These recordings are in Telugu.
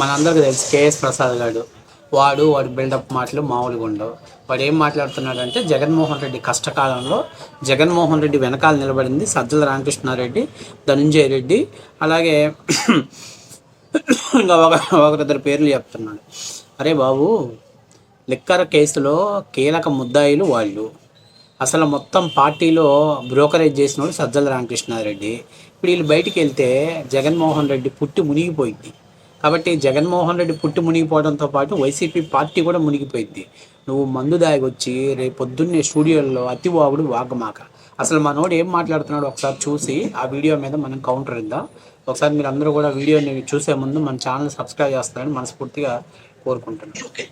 మనందరికీ తెలుసు కేఎస్ ప్రసాద్ గారు. వాడు వాడి బిల్డప్ మాటలు మామూలుగా ఉండవు. వాడు ఏం మాట్లాడుతున్నాడంటే జగన్మోహన్ రెడ్డి కష్టకాలంలో జగన్మోహన్ రెడ్డి వెనకాల నిలబడింది సజ్జల రామకృష్ణారెడ్డి ధనుంజయ రెడ్డి అలాగే ఇంకా ఒక ఒకరిద్దరు పేర్లు చెప్తున్నాడు. అరే బాబు లిక్కర్ కేసులో కీలక ముద్దాయిలు వాళ్ళు. అసలు మొత్తం పార్టీలో బ్రోకరేజ్ చేసిన వాడు సజ్జల రామకృష్ణారెడ్డి. ఇప్పుడు వీళ్ళు బయటికి వెళ్తే జగన్మోహన్ రెడ్డి పుట్టి మునిగిపోయింది. కాబట్టి జగన్మోహన్ రెడ్డి పుట్టి మునిగిపోవడంతో పాటు వైసీపీ పార్టీ కూడా మునిగిపోయింది. నువ్వు మందు దాగొచ్చి రేపు పొద్దున్నే స్టూడియోలో అతివాగుడు వాగమాక. అసలు మనోడు ఏం మాట్లాడుతున్నాడు ఒకసారి చూసి ఆ వీడియో మీద మనం కౌంటర్ ఇద్దాం. ఒకసారి మీరు అందరూ కూడా వీడియోని చూసే ముందు మన ఛానల్ సబ్స్క్రైబ్ చేస్తారని మనస్ఫూర్తిగా కోరుకుంటున్నాను. ఓకే.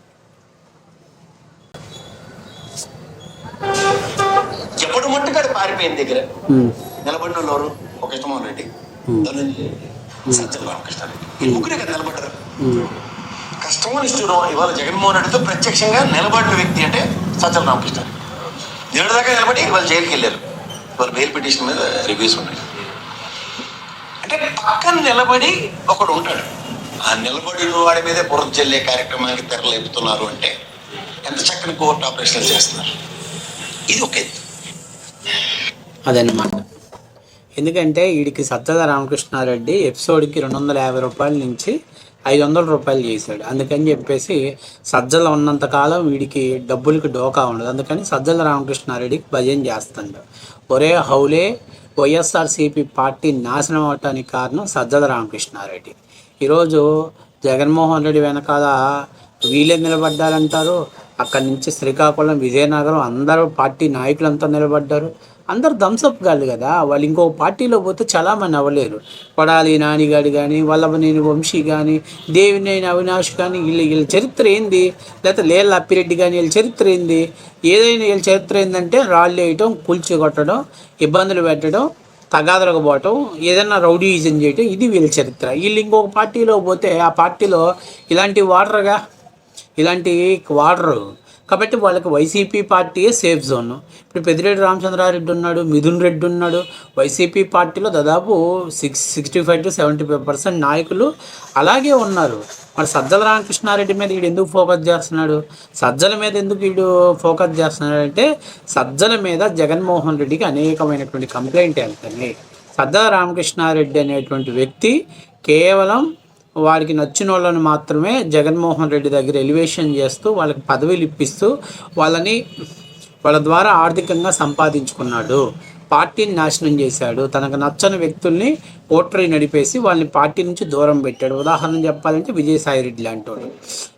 ఎప్పుడు మట్టుకాడు పారిపోయిన దగ్గర. నిలబడిన ఒక ఇష్టమోహన్ రెడ్డి. సజ్జల రామకృష్ణారెడ్డి ఈ ముగ్గురే కదా నిలబడ్డారు. కష్టమో ఇష్టం ఇవాళ జగన్మోహన్ రెడ్డితో ప్రత్యక్షంగా నిలబడిన వ్యక్తి అంటే సజ్జల రామకృష్ణారెడ్డి నిన్నటి దాకా నిలబడి ఇవాళ జైలుకి వెళ్ళారు. ఇవాళ బెయిల్ పిటిషన్ మీద రివ్యూస్ ఉన్నాయి. అంటే పక్కన నిలబడి ఒకడు ఉంటాడు. ఆ నిలబడిన వాడి మీదే బురద జల్లే కార్యక్రమానికి తెరలేపుతున్నారు అంటే ఎంత చక్కని కోర్టు ఆపరేషన్లు చేస్తున్నారు? ఇది ఒక అదన్నమాట. ఎందుకంటే వీడికి సజ్జల రామకృష్ణారెడ్డి ఎపిసోడ్కి రెండు వందల యాభై రూపాయల నుంచి ఐదు వందల రూపాయలు చేశాడు. అందుకని చెప్పేసి సజ్జల ఉన్నంతకాలం వీడికి డబ్బులకి డోకా ఉండదు. అందుకని సజ్జల రామకృష్ణారెడ్డికి భజన చేస్తాడు. ఒరే హౌలే వైఎస్ఆర్సీపీ పార్టీ నాశనం అవటానికి కారణం సజ్జల రామకృష్ణారెడ్డి. ఈరోజు జగన్మోహన్ రెడ్డి వెనకాల వీళ్ళే నిలబడ్డారంటారు. అక్కడి నుంచి శ్రీకాకుళం విజయనగరం అందరూ పార్టీ నాయకులంతా నిలబడ్డారు. అందరు థమ్స్అప్ కాదు కదా. వాళ్ళు ఇంకో పార్టీలో పోతే చాలామంది అవ్వలేరు. పడాలి నానిగాడు కానీ వల్లభనేని వంశీ కానీ దేవినేని అవినాష్ కానీ వీళ్ళ వీళ్ళ చరిత్ర ఏంది? లేకపోతే లేళ్ళ అప్పిరెడ్డి కానీ వీళ్ళ చరిత్ర ఏంది? ఏదైనా వీళ్ళ చరిత్ర ఏంటంటే రాళ్ళు వేయటం కూల్చి కొట్టడం ఇబ్బందులు పెట్టడం తగాదలకు పోవటం ఏదైనా రౌడీయిజం చేయటం ఇది వీళ్ళ చరిత్ర. వీళ్ళు ఇంకొక పార్టీలో పోతే ఆ పార్టీలో ఇలాంటి వాడరుగా? ఇలాంటి వాడరు. కాబట్టి వాళ్ళకి వైసీపీ పార్టీయే సేఫ్ జోన్ ఇప్పుడు పెద్దిరెడ్డి రామచంద్రారెడ్డి ఉన్నాడు మిథున్ రెడ్డి ఉన్నాడు. వైసీపీ పార్టీలో దాదాపు six sixty five to seventy five percent నాయకులు అలాగే ఉన్నారు. మరి సజ్జల రామకృష్ణారెడ్డి మీద వీడు ఎందుకు ఫోకస్ చేస్తున్నాడు? సజ్జల మీద ఎందుకు వీడు ఫోకస్ చేస్తున్నాడు అంటే సజ్జల మీద జగన్మోహన్ రెడ్డికి అనేకమైనటువంటి కంప్లైంట్ వెళ్తున్నాయి సజ్జల రామకృష్ణారెడ్డి అనేటువంటి వ్యక్తి కేవలం వాడికి నచ్చిన వాళ్ళని మాత్రమే జగన్మోహన్ రెడ్డి దగ్గర ఎలివేషన్ చేస్తూ వాళ్ళకి పదవిలు ఇప్పిస్తూ వాళ్ళని వాళ్ళ ద్వారా ఆర్థికంగా సంపాదించుకున్నాడు. పార్టీని నాశనం చేశాడు. తనకు నచ్చని వ్యక్తుల్ని ఓటరీ నడిపేసి వాళ్ళని పార్టీ నుంచి దూరం పెట్టాడు. ఉదాహరణ చెప్పాలంటే విజయసాయి రెడ్డి లాంటి వాడు.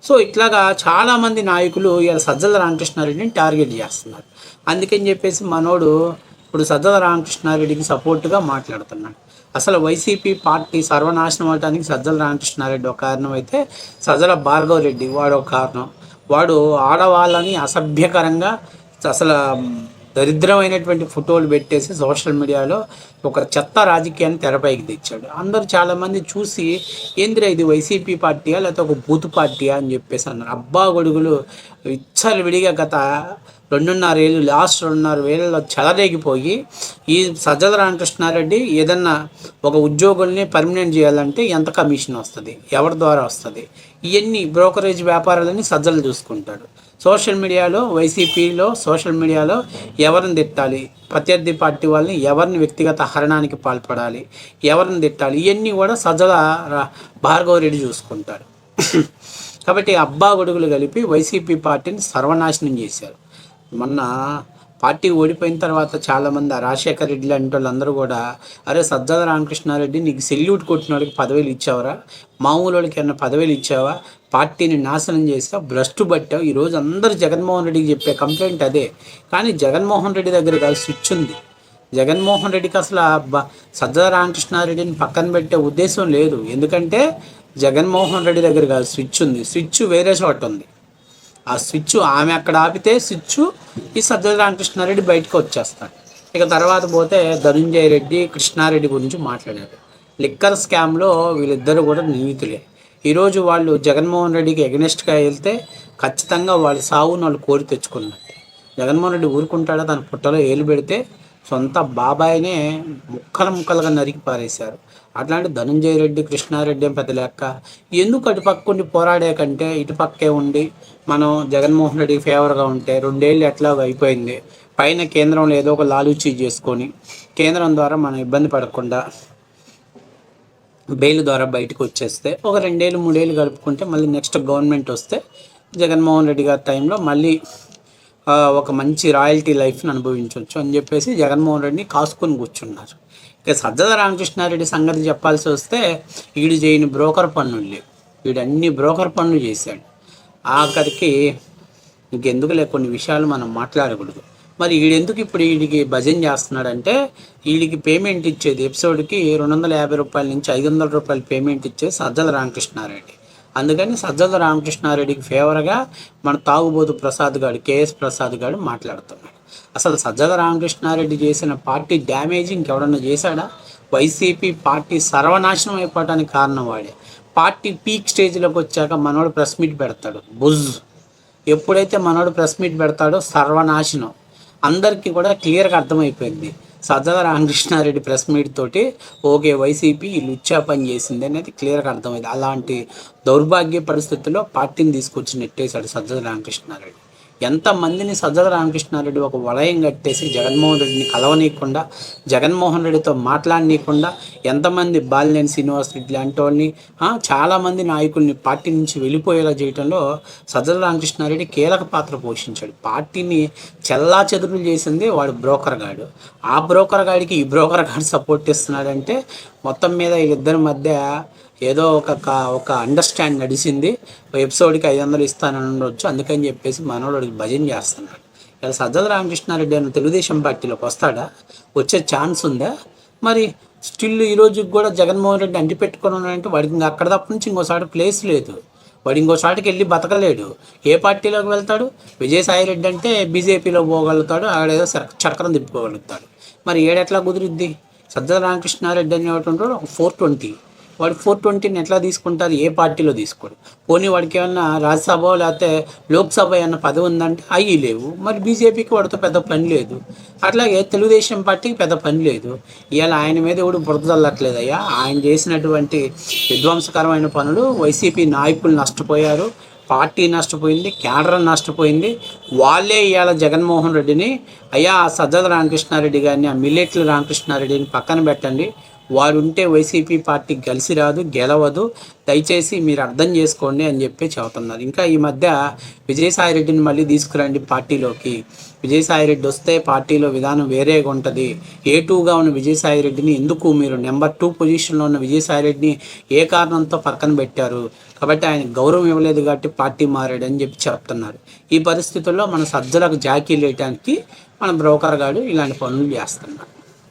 సో ఇట్లాగా చాలామంది నాయకులు ఇలా సజ్జల రామకృష్ణారెడ్డిని టార్గెట్ చేస్తున్నారు. అందుకని చెప్పేసి మనోడు ఇప్పుడు సజ్జల రామకృష్ణారెడ్డికి సపోర్టుగా మాట్లాడుతున్నాడు. అసలు వైసీపీ పార్టీ సర్వనాశనం అవడానికి సజ్జల రామకృష్ణారెడ్డి ఒక కారణం అయితే సజ్జల భార్గవ రెడ్డి వాడు ఒక కారణం. వాడు ఆడవాళ్ళని అసభ్యకరంగా అసలు దరిద్రమైనటువంటి ఫోటోలు పెట్టేసి సోషల్ మీడియాలో ఒక చెత్త రాజకీయాన్ని తెరపైకి తెచ్చాడు. అందరూ చాలామంది చూసి ఏందిరా ఇది వైసీపీ పార్టీయా? లేకపోతే ఒక బూత్ పార్టీయా? అని చెప్పేసి అన్నారు. అబ్బా గొడుగులు ఇచ్చలు విడిగా గత రెండున్నర ఏళ్ళు లాస్ట్ రెండున్నర వేలలో చెలరేగిపోయి ఈ సజ్జల రామకృష్ణారెడ్డి ఏదన్నా ఒక ఉద్యోగుల్ని పర్మనెంట్ చేయాలంటే ఎంత కమిషన్ వస్తుంది? ఎవరి ద్వారా వస్తుంది? ఇవన్నీ బ్రోకరేజ్ వ్యాపారాలని సజ్జలు చూసుకుంటాడు. సోషల్ మీడియాలో వైసీపీలో సోషల్ మీడియాలో ఎవరిని తిట్టాలి? ప్రత్యర్థి పార్టీ వాళ్ళని ఎవరిని వ్యక్తిగత హరణానికి పాల్పడాలి? ఎవరిని తిట్టాలి? ఇవన్నీ కూడా సజ్జల భార్గవరెడ్డి రెడ్డి చూసుకుంటాడు. కాబట్టి అబ్బా గొడుగులు కలిపి వైసీపీ పార్టీని సర్వనాశనం చేశారు. మొన్న పార్టీ ఓడిపోయిన తర్వాత చాలామంది ఆ రాజశేఖర్ రెడ్డి లాంటి వాళ్ళందరూ కూడా అరే సజ్జాద రామకృష్ణారెడ్డి నీకు సెల్యూట్ కొట్టిన వాళ్ళకి పదవులు ఇచ్చావరా? మామూలు వాళ్ళకి ఏమైనా పదవేలు ఇచ్చావా? పార్టీని నాశనం చేసావు భ్రష్టు పట్టావు. ఈరోజు అందరూ జగన్మోహన్ రెడ్డికి చెప్పే కంప్లైంట్ అదే. కానీ జగన్మోహన్ రెడ్డి దగ్గర కాదు స్విచ్ ఉంది. జగన్మోహన్ రెడ్డికి అసలు సజ్జాద బ- రామకృష్ణారెడ్డిని పక్కన పెట్టే ఉద్దేశం లేదు. ఎందుకంటే జగన్మోహన్ రెడ్డి దగ్గర కాదు స్విచ్ ఉంది. స్విచ్ వేరే చోట ఉంది. ఆ స్విచ్ ఆమె అక్కడ ఆపితే స్విచ్ ఈ సజ్జల రామకృష్ణారెడ్డి బయటకు వచ్చేస్తాడు. ఇక తర్వాత పోతే ధనుంజయ రెడ్డి కృష్ణారెడ్డి గురించి మాట్లాడారు. లిక్కర్ స్కామ్లో వీళ్ళిద్దరూ కూడా నిందితులే ఈరోజు వాళ్ళు జగన్మోహన్ రెడ్డికి ఎగనెస్ట్గా వెళ్తే ఖచ్చితంగా వాళ్ళ సావును వాళ్ళు కోరి తెచ్చుకున్నట్టు జగన్మోహన్ రెడ్డి ఊరుకుంటాడా? తన పుట్టలో ఏలు పెడితే సొంత బాబాయినే ముక్కలు ముక్కలుగా నరికి పారేశారు. అట్లాంటి ధనంజయ రెడ్డి కృష్ణారెడ్డి ఏం పెద్ద లెక్క. ఎందుకు అటుపక్క ఉండి పోరాడే కంటే ఇటుపక్కే ఉండి మనం జగన్మోహన్ రెడ్డికి ఫేవర్గా ఉంటే రెండేళ్ళు ఎట్లాగో అయిపోయింది. పైన కేంద్రంలో ఏదో ఒక లాలూచీ చేసుకొని కేంద్రం ద్వారా మనం ఇబ్బంది పడకుండా బెయిల్ ద్వారా బయటకు వచ్చేస్తే ఒక రెండేళ్ళు మూడేళ్ళు గడుపుకుంటే మళ్ళీ నెక్స్ట్ గవర్నమెంట్ వస్తే జగన్మోహన్ రెడ్డి గారి టైంలో మళ్ళీ ఒక మంచి రాయల్టీ లైఫ్ని అనుభవించవచ్చు అని చెప్పేసి జగన్మోహన్ రెడ్డిని కాసుకొని కూర్చున్నారు. ఇక సజ్జల రామకృష్ణారెడ్డి సంగతి చెప్పాల్సి వస్తే వీడు చేయని బ్రోకర్ పన్నులు లేవు. వీడు అన్ని బ్రోకర్ పనులు చేశాడు. ఆఖరికి ఇంకెందుకులే కొన్ని విషయాలు మనం మాట్లాడకూడదు. మరి వీడెందుకు ఇప్పుడు వీడికి భజన చేస్తున్నాడంటే వీడికి పేమెంట్ ఇచ్చేది ఎపిసోడ్కి రెండు వందల యాభై రూపాయల నుంచి ఐదు వందల రూపాయలు పేమెంట్ ఇచ్చేది సజ్జల రామకృష్ణారెడ్డి. అందుకని సజ్జల రామకృష్ణారెడ్డికి ఫేవర్గా మన తాగుబోతు ప్రసాద్ గారు కేఎస్ ప్రసాద్ గారు మాట్లాడుతున్నాడు. అసలు సజ్జల రామకృష్ణారెడ్డి చేసిన పార్టీ డ్యామేజ్ ఇంకెవడన్నా చేశాడా? వైసీపీ పార్టీ సర్వనాశనం అయిపోవడానికి కారణం వాడే. పార్టీ పీక్ స్టేజ్లోకి వచ్చాక మనోడు ప్రెస్ మీట్ పెడతాడు. బుజ్. ఎప్పుడైతే మనోడు ప్రెస్ మీట్ పెడతాడో సర్వనాశనం. అందరికీ కూడా క్లియర్గా అర్థమైపోయింది. సజ్జల రామకృష్ణారెడ్డి ప్రెస్ మీట్ తోటి ఓకే వైసీపీ లుచ్చా పని చేసింది అనేది క్లియర్గా అర్థమైంది. అలాంటి దౌర్భాగ్య పరిస్థితుల్లో పార్టీని తీసుకొచ్చి నెట్టేశాడు సజ్జల రామకృష్ణారెడ్డి. ఎంతమందిని సజ్జల రామకృష్ణారెడ్డి ఒక వలయం కట్టేసి జగన్మోహన్ రెడ్డిని కలవనీయకుండా జగన్మోహన్ రెడ్డితో మాట్లాడనీయకుండా ఎంతమంది బాలినేని శ్రీనివాస్ రెడ్డి లాంటి వాళ్ళని చాలామంది నాయకుల్ని పార్టీ నుంచి వెళ్ళిపోయేలా చేయడంలో సజ్జల రామకృష్ణారెడ్డి కీలక పాత్ర పోషించాడు. పార్టీని చెల్లా చెదురులు చేసింది వాడు బ్రోకర్ గాడు. ఆ బ్రోకర్ గాడికి ఈ బ్రోకర్ గాడు సపోర్ట్ ఇస్తున్నాడంటే మొత్తం మీద వీళ్ళిద్దరి మధ్య ఏదో ఒక ఒక అండర్స్టాండ్ నడిచింది ఎపిసోడ్కి ఐదు వందలు ఇస్తానని ఉండొచ్చు. అందుకని చెప్పేసి మనోడికి భజన చేస్తున్నాడు. ఇలా సజ్జల రామకృష్ణారెడ్డి అని తెలుగుదేశం పార్టీలోకి వస్తాడా? వచ్చే ఛాన్స్ ఉందా? మరి స్టిల్ ఈ రోజుకి కూడా జగన్మోహన్ రెడ్డి అంటి పెట్టుకుని ఉన్నాడంటే వాడికి ఇంకా అక్కడ తప్ప నుంచి ఇంకోసారి ప్లేస్ లేదు. వాడు ఇంకోసారికి వెళ్ళి బతకలేడు. ఏ పార్టీలోకి వెళ్తాడు? విజయసాయి రెడ్డి అంటే బీజేపీలో పోగలుగుతాడు. ఆడేదో చక్ర- చక్రం తిప్పుకోగలుగుతాడు. మరి ఏడెట్లా కుదిరిద్ది? సజ్జల రామకృష్ణారెడ్డి అనేటువంటి వాడు ఒక ఫోర్ ట్వంటీ వాడు ఫోర్ ట్వంటీని ఎట్లా తీసుకుంటారు ఏ పార్టీలో తీసుకోడు. పోనీ వాడికి ఏమన్నా రాజ్యసభ లేకపోతే లోక్సభ ఏమన్నా పదవి ఉందంటే అవి లేవు. మరి బీజేపీకి వాడితో పెద్ద పని లేదు. అట్లాగే తెలుగుదేశం పార్టీకి పెద్ద పని లేదు. ఇవాళ ఆయన మీద ఎవడు బురదల్లట్లేదయ్యా ఆయన చేసినటువంటి విధ్వంసకరమైన పనులు వైసీపీ నాయకులు నష్టపోయారు. పార్టీ నష్టపోయింది కేంద్రం నష్టపోయింది. వాళ్ళే ఇవాళ జగన్మోహన్ రెడ్డిని అయ్యా సజ్జల రామకృష్ణారెడ్డి గారిని ఆ మిల్లెట్ల రామకృష్ణారెడ్డిని పక్కన పెట్టండి. వారు ఉంటే వైసీపీ పార్టీ కలిసి రాదు గెలవదు. దయచేసి మీరు అర్థం చేసుకోండి అని చెప్పి చెబుతున్నారు. ఇంకా ఈ మధ్య విజయసాయి రెడ్డిని మళ్ళీ తీసుకురండి పార్టీలోకి. విజయసాయి రెడ్డి వస్తే పార్టీలో విధానం వేరేగా ఉంటుంది. ఏ టూగా ఉన్న విజయసాయి రెడ్డిని ఎందుకు మీరు నెంబర్ టూ పొజిషన్లో ఉన్న విజయసాయిరెడ్డిని ఏ కారణంతో పక్కన పెట్టారు? కాబట్టి ఆయన గౌరవం ఇవ్వలేదు కాబట్టి పార్టీ మారాడు అని చెప్పి చెప్తున్నారు. ఈ పరిస్థితుల్లో మన సజ్జలకు జాకీ లేయటానికి మన బ్రోకర్ గారు ఇలాంటి పనులు చేస్తున్నారు.